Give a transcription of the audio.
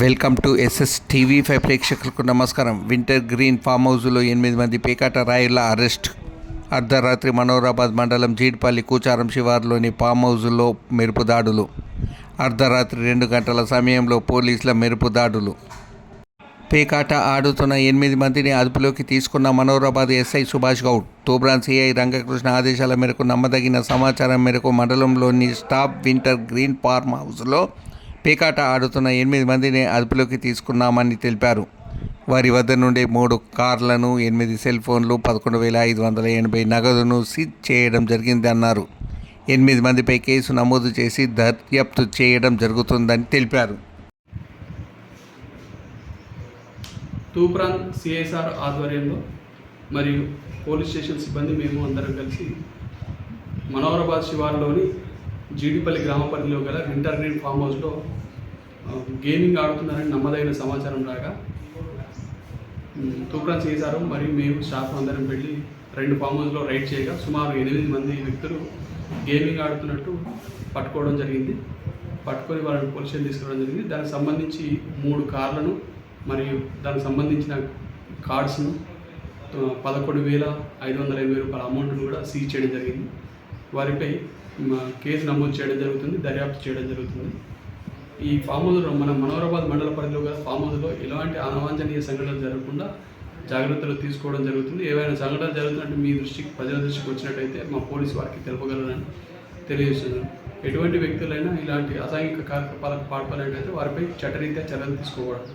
Welcome to SS TV five ప్రేక్షకులకు నమస్కారం. Winter green farm హౌస్లో ఎనిమిది మంది పేకాట రాయుల అరెస్ట్. అర్ధరాత్రి మనోరాబాద్ మండలం జీడిపల్లి కూచారం శివార్లోని ఫామ్ హౌస్లో మెరుపు దాడులు. అర్ధరాత్రి రెండు గంటల సమయంలో పోలీసుల మెరుపు దాడులు. పేకాట ఆడుతున్న ఎనిమిది మందిని అదుపులోకి తీసుకున్న మనోరాబాద్ ఎస్ఐ సుభాష్ గౌడ్ తూబ్రాన్ సిఐ రంగకృష్ణ ఆదేశాల మేరకు నమ్మదగిన సమాచారం మేరకు మండలంలోని స్టాప్ వింటర్ గ్రీన్ ఫార్మ్ హౌస్లో పేకాట ఆడుతున్న ఎనిమిది మందిని అదుపులోకి తీసుకున్నామని తెలిపారు. వారి వద్ద నుండి మూడు కార్లను ఎనిమిది సెల్ ఫోన్లు పదకొండు వేల ఐదు వందల ఎనభై నగదును సీజ్ చేయడం జరిగిందన్నారు ఎనిమిది మందిపై కేసు నమోదు చేసి దర్యాప్తు చేయడం జరుగుతుందని తెలిపారు. తూప్రాన్ సిఎస్ఆర్ ఆధ్వర్యంలో మరియు పోలీస్ స్టేషన్ సిబ్బంది మేము అందరం కలిసి మనోహరాబాద్ శివార్లోని జీడిపల్లి గ్రామ పరిధిలో గల వింటర్ గ్రీన్ ఫామ్ హౌస్లో గేమింగ్ ఆడుతున్నారని నమ్మదగిన సమాచారం రాగా ఉమ్, చేశారు. మరియు మేము స్టాఫ్ అందరం వెళ్ళి రెండు ఫామ్ హౌస్లో రైడ్ చేయగా సుమారు ఎనిమిది మంది వ్యక్తులు గేమింగ్ ఆడుతున్నట్టు పట్టుకోవడం జరిగింది. పట్టుకొని వాళ్ళని పోలీసులు తీసుకోవడం తీసుకురావడం జరిగింది. దానికి సంబంధించి మూడు కార్లను మరియు దానికి సంబంధించిన కార్డ్స్ను పదకొండు వేల ఐదు వందల ఎనభై రూపాయల అమౌంట్ను కూడా సీజ్ చేయడం జరిగింది. వారిపై కేసు నమోదు చేయడం జరుగుతుంది దర్యాప్తు చేయడం జరుగుతుంది. ఈ ఫామ్ హౌస్లో మన మనోహరాబాద్ మండల పరిధిలో గల ఫామ్ హౌస్లో ఎలాంటి అనవాంఛనీయ సంఘటనలు జరగకుండా జాగ్రత్తలు తీసుకోవడం జరుగుతుంది. ఏవైనా సంఘటనలు జరుగుతున్నట్టు మీ దృష్టికి ప్రజల దృష్టికి వచ్చినట్టయితే మా పోలీసు వారికి తెలుపగలరని తెలియజేస్తున్నాను. ఎటువంటి వ్యక్తులైనా ఇలాంటి అసాంఘిక కార్యకలాపాలకు పాల్పడినట్లయితే వారిపై చట్టరీత్యా చర్యలు తీసుకోవడం.